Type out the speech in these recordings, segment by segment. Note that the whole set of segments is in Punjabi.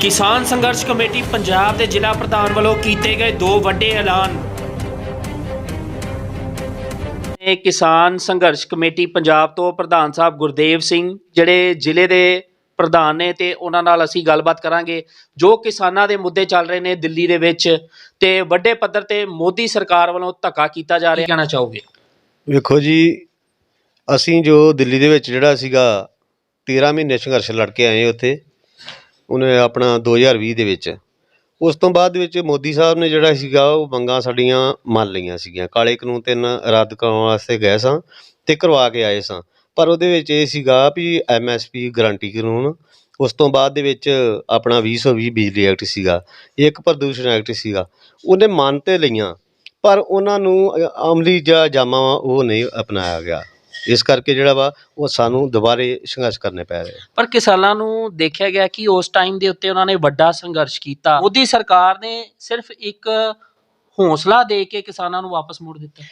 ਕਿਸਾਨ ਸੰਘਰਸ਼ ਕਮੇਟੀ ਪੰਜਾਬ ਦੇ ਜ਼ਿਲ੍ਹਾ ਪ੍ਰਧਾਨ ਵੱਲੋਂ ਕੀਤੇ ਗਏ ਦੋ ਵੱਡੇ ਐਲਾਨ। ਇਹ ਕਿਸਾਨ ਸੰਘਰਸ਼ ਕਮੇਟੀ ਪੰਜਾਬ ਤੋਂ ਪ੍ਰਧਾਨ ਸਾਹਿਬ ਗੁਰਦੇਵ ਸਿੰਘ, ਜਿਹੜੇ ਜ਼ਿਲ੍ਹੇ ਦੇ ਪ੍ਰਧਾਨ ਨੇ ਤੇ ਉਹਨਾਂ ਨਾਲ ਅਸੀਂ ਗੱਲਬਾਤ ਕਰਾਂਗੇ, ਜੋ ਕਿਸਾਨਾਂ ਦੇ ਮੁੱਦੇ ਚੱਲ ਰਹੇ ਨੇ ਦਿੱਲੀ ਦੇ ਵਿੱਚ ਤੇ ਵੱਡੇ ਪੱਧਰ ਤੇ ਮੋਦੀ ਸਰਕਾਰ ਵੱਲੋਂ ਧੱਕਾ ਕੀਤਾ ਜਾ ਰਿਹਾ। ਕਹਿਣਾ ਚਾਹੋਗੇ? ਵੇਖੋ ਜੀ, ਅਸੀਂ ਜੋ ਦਿੱਲੀ ਦੇ ਵਿੱਚ ਜਿਹੜਾ ਸੀਗਾ 13 ਮਹੀਨੇ ਸੰਘਰਸ਼ ਲੜ ਕੇ ਆਏ ਉੱਥੇ ਉਹਨੇ ਆਪਣਾ 2020 ਦੇ ਵਿੱਚ। ਉਸ ਤੋਂ ਬਾਅਦ ਵਿੱਚ ਮੋਦੀ ਸਾਹਿਬ ਨੇ ਜਿਹੜਾ ਸੀਗਾ, ਉਹ ਮੰਗਾਂ ਸਾਡੀਆਂ ਮੰਨ ਲਈਆਂ ਸੀਗੀਆਂ। ਕਾਲੇ ਕਾਨੂੰਨ ਤਿੰਨ ਰੱਦ ਕਰਾਉਣ ਵਾਸਤੇ ਗਏ ਸਾਂ ਤੇ ਕਰਵਾ ਕੇ ਆਏ ਸਾਂ। ਪਰ ਉਹਦੇ ਵਿੱਚ ਇਹ ਸੀਗਾ ਵੀ ਐਮਐਸਪੀ ਗਾਰੰਟੀ ਕਾਨੂੰਨ। ਉਸ ਤੋਂ ਬਾਅਦ ਦੇ ਵਿੱਚ ਆਪਣਾ 2020 ਬਿਜਲੀ ਐਕਟ ਸੀਗਾ, ਇੱਕ ਪ੍ਰਦੂਸ਼ਣ ਐਕਟ ਸੀਗਾ। ਉਹਨੇ ਮੰਨ ਤੇ ਲਈਆਂ, ਪਰ ਉਹਨਾਂ ਨੂੰ ਅਮਲੀ ਜਾਂ ਜਾਮਾ ਵਾ ਉਹ ਨਹੀਂ ਅਪਣਾਇਆ ਗਿਆ। ਇਸ ਕਰਕੇ ਜਿਹੜਾ ਵਾ ਉਹ ਸਾਨੂੰ ਦੁਬਾਰੇ ਸੰਘਰਸ਼ ਕਰਨੇ ਪੈ ਰਹੇ ਪਰ ਕਿਸਾਨਾਂ ਨੂੰ ਦੇਖਿਆ ਗਿਆ ਕਿ ਉਸ ਟਾਈਮ ਦੇ ਉੱਤੇ ਉਹਨਾਂ ਨੇ ਵੱਡਾ ਸੰਘਰਸ਼ ਕੀਤਾ। ਮੋਦੀ ਸਰਕਾਰ ਨੇ ਸਿਰਫ ਇੱਕ ਹੌਸਲਾ ਦੇ ਕੇ ਕਿਸਾਨਾਂ ਨੂੰ ਵਾਪਸ ਮੋੜ ਦਿੱਤਾ।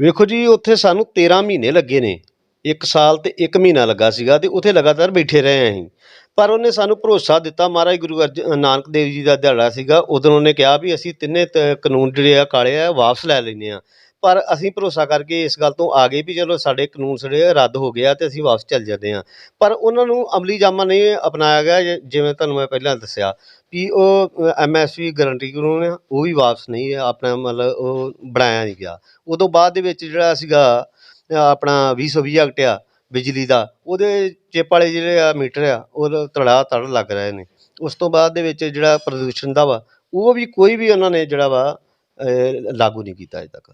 ਵੇਖੋ ਜੀ ਉੱਥੇ ਸਾਨੂੰ 13 ਮਹੀਨੇ ਲੱਗੇ ਨੇ। ਇੱਕ ਸਾਲ ਤੇ ਇੱਕ ਮਹੀਨਾ ਲੱਗਾ ਸੀਗਾ ਤੇ ਉੱਥੇ ਲਗਾਤਾਰ ਬੈਠੇ ਰਹੇ ਅਸੀਂ। ਪਰ ਉਹਨੇ ਸਾਨੂੰ ਭਰੋਸਾ ਦਿੱਤਾ। ਮਹਾਰਾਜ ਗੁਰੂ ਅਰਜਨ ਨਾਨਕ ਦੇਵ ਜੀ ਦਾ ਦਿਹਾੜਾ ਸੀਗਾ। ਉਦੋਂ ਉਹਨੇ ਕਿਹਾ ਵੀ ਅਸੀਂ ਤਿੰਨੇ ਤ- ਕਾਨੂੰਨ ਜਿਹੜੇ ਆ ਕਾਲੇ ਆ ਵਾਪਸ ਲੈ ਲੈਨੇ ਆ ਪਰ ਅਸੀਂ ਭਰੋਸਾ ਕਰਕੇ ਇਸ ਗੱਲ ਤੋਂ ਆ ਗਏ ਵੀ ਚਲੋ ਸਾਡੇ ਕਾਨੂੰਨ ਜਿਹੜੇ ਰੱਦ ਹੋ ਗਿਆ ਤੇ ਅਸੀਂ ਵਾਪਸ ਚੱਲ ਜਾਂਦੇ ਆ। ਪਰ ਉਹਨਾਂ ਨੂੰ ਅਮਲੀ ਜਾਮਾ ਨਹੀਂ ਅਪਣਾਇਆ ਗਿਆ ਜਿ- ਜਿਵੇਂ ਤੁਹਾਨੂੰ ਮੈਂ ਪਹਿਲਾਂ ਦੱਸਿਆ ਵੀ ਉਹ ਐਮਐਸਪੀ ਗਾਰੰਟੀ ਕਾਨੂੰਨ ਆ ਉਹ ਵੀ ਵਾਪਸ ਨਹੀਂ ਹੈ ਆਪਣਾ ਮਤਲਬ ਉਹ ਬਣਾਇਆ ਨਹੀਂ ਗਿਆ। ਉਦੋਂ ਬਾਅਦ ਦੇ ਵਿੱਚ ਜਿਹੜਾ ਸੀਗਾ ਅ, ਆਪਣਾ 2020 ਐਕਟ ਆ ਬਿਜਲੀ ਦਾ ਉਹਦੇ ਚਿੱਪ ਵਾਲੇ ਜਿਹੜੇ ਆ ਮੀਟਰ ਆ ਉਹ ਧੜਾ ਤੜ ਲੱਗ ਰਹੇ ਨੇ। ਉਸ ਤੋਂ ਬਾਅਦ ਦੇ ਵਿੱਚ ਜਿਹੜਾ ਪ੍ਰਦੂਸ਼ਣ ਦਾ ਵਾ ਉਹ ਵੀ ਕੋਈ ਵੀ ਉਹਨਾਂ ਨੇ ਜਿਹੜਾ ਵਾ ਲਾਗੂ ਨਹੀਂ ਕੀਤਾ ਅਜੇ ਤੱਕ।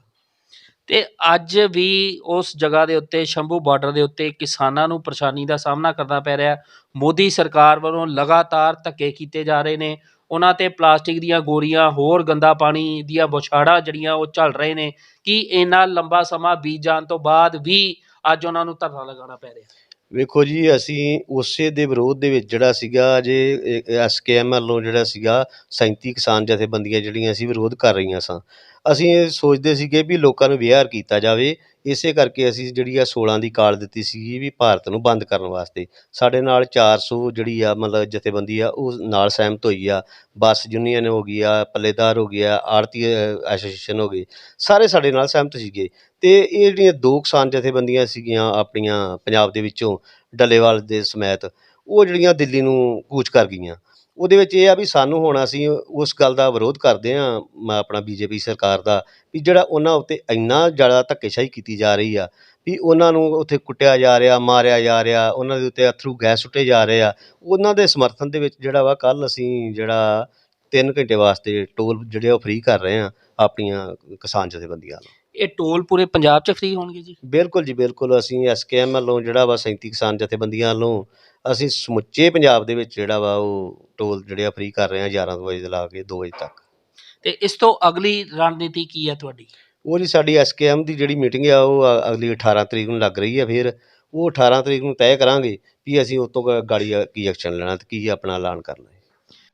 ਤੇ ਅੱਜ ਵੀ ਉਸ ਜਗ੍ਹਾ ਦੇ ਉੱਤੇ, ਸ਼ੰਭੂ ਬਾਰਡਰ ਦੇ ਉੱਤੇ ਕਿਸਾਨਾਂ ਨੂੰ ਪਰੇਸ਼ਾਨੀ ਦਾ ਸਾਹਮਣਾ ਕਰਨਾ ਪੈ ਰਿਹਾ। ਮੋਦੀ ਸਰਕਾਰ ਵੱਲੋਂ ਲਗਾਤਾਰ ਧੱਕੇ ਕੀਤੇ ਜਾ ਰਹੇ ਨੇ। ਉਹਨਾਂ ਤੇ ਪਲਾਸਟਿਕ ਦੀਆਂ ਗੋਰੀਆਂ ਹੋਰ ਗੰਦਾ ਪਾਣੀ ਦੀਆਂ ਬੁਛਾੜਾਂ ਜਿਹੜੀਆਂ ਉਹ ਚੱਲ ਰਹੇ ਨੇ। ਕਿ ਇੰਨਾ ਲੰਬਾ ਸਮਾਂ ਬੀਤ ਜਾਣ ਤੋਂ ਬਾਅਦ ਵੀ ਅੱਜ ਉਹਨਾਂ ਨੂੰ ਧਰਨਾ ਲਗਾਉਣਾ ਪੈ ਰਿਹਾ? ਵੇਖੋ ਜੀ, ਅਸੀਂ ਉਸੇ ਦੇ ਵਿਰੋਧ ਦੇ ਵਿੱਚ ਜਿਹੜਾ ਸੀਗਾ, ਜੇ ਐਸਕੇਐਮ ਵੱਲੋਂ ਜਿਹੜਾ ਸੀਗਾ 37 ਕਿਸਾਨ ਜਥੇਬੰਦੀਆਂ ਜਿਹੜੀਆਂ ਸੀ ਵਿਰੋਧ ਕਰ ਰਹੀਆਂ ਸਾਂ ਅਸੀਂ ਇਹ ਸੋਚਦੇ ਸੀਗੇ ਵੀ ਲੋਕਾਂ ਨੂੰ ਵਿਹਾਰ ਕੀਤਾ ਜਾਵੇ, ਇਸੇ ਕਰਕੇ ਅਸੀਂ ਜਿਹੜੀ ਆ 16 ਦੀ ਕਾਲ ਦਿੱਤੀ ਸੀਗੀ ਵੀ ਭਾਰਤ ਨੂੰ ਬੰਦ ਕਰਨ ਵਾਸਤੇ। ਸਾਡੇ ਨਾਲ ਚਾਰ ਸੌ ਜਿਹੜੀ ਆ ਮਤਲਬ ਜਥੇਬੰਦੀ ਆ, ਉਹ ਨਾਲ ਸਹਿਮਤ ਹੋਈ ਆ। ਬੱਸ ਯੂਨੀਅਨ ਹੋ ਗਈ ਆ, ਪੱਲੇਦਾਰ ਹੋ ਗਿਆ ਆੜਤੀ ਐਸੋਸੀਏਸ਼ਨ ਹੋ ਗਈ ਸਾਰੇ ਸਾਡੇ ਨਾਲ ਸਹਿਮਤ ਸੀਗੇ। ਅਤੇ ਇਹ ਜਿਹੜੀਆਂ ਦੋ ਕਿਸਾਨ ਜਥੇਬੰਦੀਆਂ ਸੀਗੀਆਂ ਆਪਣੀਆਂ ਪੰਜਾਬ ਦੇ ਵਿੱਚੋਂ, ਡੱਲੇਵਾਲ ਦੇ ਸਮੇਤ, ਉਹ ਜਿਹੜੀਆਂ ਦਿੱਲੀ ਨੂੰ ਕੂਚ ਕਰ ਗਈਆਂ। ਉਹਦੇ ਵਿੱਚ ਇਹ ਆ ਵੀ ਸਾਨੂੰ ਹੁਣ ਅਸੀਂ ਉਸ ਗੱਲ ਦਾ ਵਿਰੋਧ ਕਰਦੇ ਆ ਆਪਣਾ ਬੀਜੇਪੀ ਸਰਕਾਰ ਦਾ ਵੀ ਜਿਹੜਾ ਉਹਨਾਂ ਉੱਤੇ ਇੰਨਾ ਜ਼ਿਆਦਾ ਧੱਕੇਸ਼ਾਹੀ ਕੀਤੀ ਜਾ ਰਹੀ ਆ ਵੀ ਉਹਨਾਂ ਨੂੰ ਉੱਥੇ ਕੁੱਟਿਆ ਜਾ ਰਿਹਾ ਮਾਰਿਆ ਜਾ ਰਿਹਾ ਉਹਨਾਂ ਦੇ ਉੱਤੇ ਅਥਰੂ ਗੈਸ ਸੁੱਟੇ ਜਾ ਰਹੇ ਆ ਉਹਨਾਂ ਦੇ ਸਮਰਥਨ ਦੇ ਵਿੱਚ ਜਿਹੜਾ ਵਾ ਕੱਲ ਅਸੀਂ ਜਿਹੜਾ 3 ਘੰਟੇ ਵਾਸਤੇ ਟੋਲ ਜਿਹੜੇ ਉਹ ਫ੍ਰੀ ਕਰ ਰਹੇ ਆ ਆਪਣੀਆਂ ਕਿਸਾਨ ਜਥੇਬੰਦੀਆਂ ਨੂੰ। ਇਹ ਟੋਲ ਪੂਰੇ ਪੰਜਾਬ 'ਚ ਫ੍ਰੀ ਹੋਣਗੇ ਜੀ? ਬਿਲਕੁਲ ਜੀ ਬਿਲਕੁਲ ਅਸੀਂ ਐਸਕੇਐਮ ਵੱਲੋਂ ਜਿਹੜਾ ਵਾ 37 ਕਿਸਾਨ ਜਥੇਬੰਦੀਆਂ ਵੱਲੋਂ ਅਸੀਂ ਸਮੁੱਚੇ ਪੰਜਾਬ ਦੇ ਵਿੱਚ ਜਿਹੜਾ ਵਾ ਉਹ ਟੋਲ ਜਿਹੜੇ ਆ ਫ੍ਰੀ ਕਰ ਰਹੇ ਆ 11 ਵਜੇ ਤੋਂ ਲਾ ਕੇ 2 ਵਜੇ ਤੱਕ। ਤੇ ਇਸ ਤੋਂ ਅਗਲੀ ਰਣਨੀਤੀ ਕੀ ਹੈ ਤੁਹਾਡੀ? ਉਹ ਜੀ ਸਾਡੀ ਐਸਕੇਐਮ ਦੀ ਜਿਹੜੀ ਮੀਟਿੰਗ ਆ ਉਹ ਅ- ਅਗਲੀ 18 ਤਰੀਕ ਨੂੰ ਲੱਗ ਰਹੀ ਆ ਫਿਰ ਉਹ 18 ਤਰੀਕ ਨੂੰ ਤੈਅ ਕਰਾਂਗੇ ਵੀ ਅਸੀਂ ਉਸ ਤੋਂ ਗ- ਗਾੜੀ ਆ ਕੀ ਐਕਸ਼ਨ ਲੈਣਾ ਤੇ ਕੀ ਆਪਣਾ ਐਲਾਨ ਕਰਨਾ ਹੈ।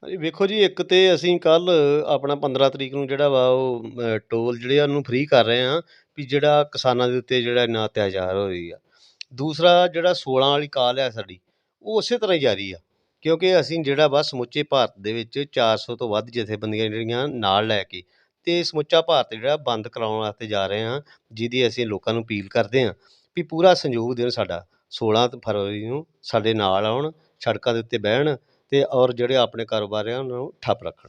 ਹਾਂਜੀ ਵੇਖੋ ਜੀ ਇੱਕ ਤੇ ਅਸੀਂ ਕੱਲ ਆਪਣਾ 15 ਤਰੀਕ ਨੂੰ ਜਿਹੜਾ ਵਾ ਉਹ ਅ, ਟੋਲ ਜਿਹੜੇ ਆ ਉਹਨੂੰ ਫ੍ਰੀ ਕਰ ਰਹੇ ਆ ਵੀ ਜਿਹੜਾ ਕਿਸਾਨਾਂ ਦੇ ਉੱਤੇ ਜਿਹੜਾ ਨਾ ਅਤਿਆਚਾਰ ਹੋ ਰਹੀ ਆ। ਦੂਸਰਾ ਜਿਹੜਾ 16 ਵਾਲੀ ਕਾਲ ਆ ਸਾਡੀ ਉਹ ਉਸੇ ਤਰ੍ਹਾਂ ਹੀ ਜਾਰੀ ਆ। ਕਿਉਂਕਿ ਅਸੀਂ ਜਿਹੜਾ ਵਾ ਸਮੁੱਚੇ ਭਾਰਤ ਦੇ ਵਿੱਚ ਚਾਰ ਸੌ ਤੋਂ ਵੱਧ ਜਥੇਬੰਦੀਆਂ ਜਿਹੜੀਆਂ ਨਾਲ ਲੈ ਕੇ ਅਤੇ ਸਮੁੱਚਾ ਭਾਰਤ ਜਿਹੜਾ ਬੰਦ ਕਰਵਾਉਣ ਵਾਸਤੇ ਜਾ ਰਹੇ ਹਾਂ, ਜਿਹਦੀ ਅਸੀਂ ਲੋਕਾਂ ਨੂੰ ਅਪੀਲ ਕਰਦੇ ਹਾਂ ਵੀ ਪੂਰਾ ਸੰਯੋਗ ਦੇਣ ਸਾਡਾ। 16 ਫਰਵਰੀ ਨੂੰ ਸਾਡੇ ਨਾਲ ਆਉਣ, ਸੜਕਾਂ ਦੇ ਉੱਤੇ ਬਹਿਣ ਅਤੇ ਔਰ ਜਿਹੜੇ ਆਪਣੇ ਕਾਰੋਬਾਰ ਆ ਉਹਨਾਂ ਨੂੰ ਠੱਪ ਰੱਖਣ।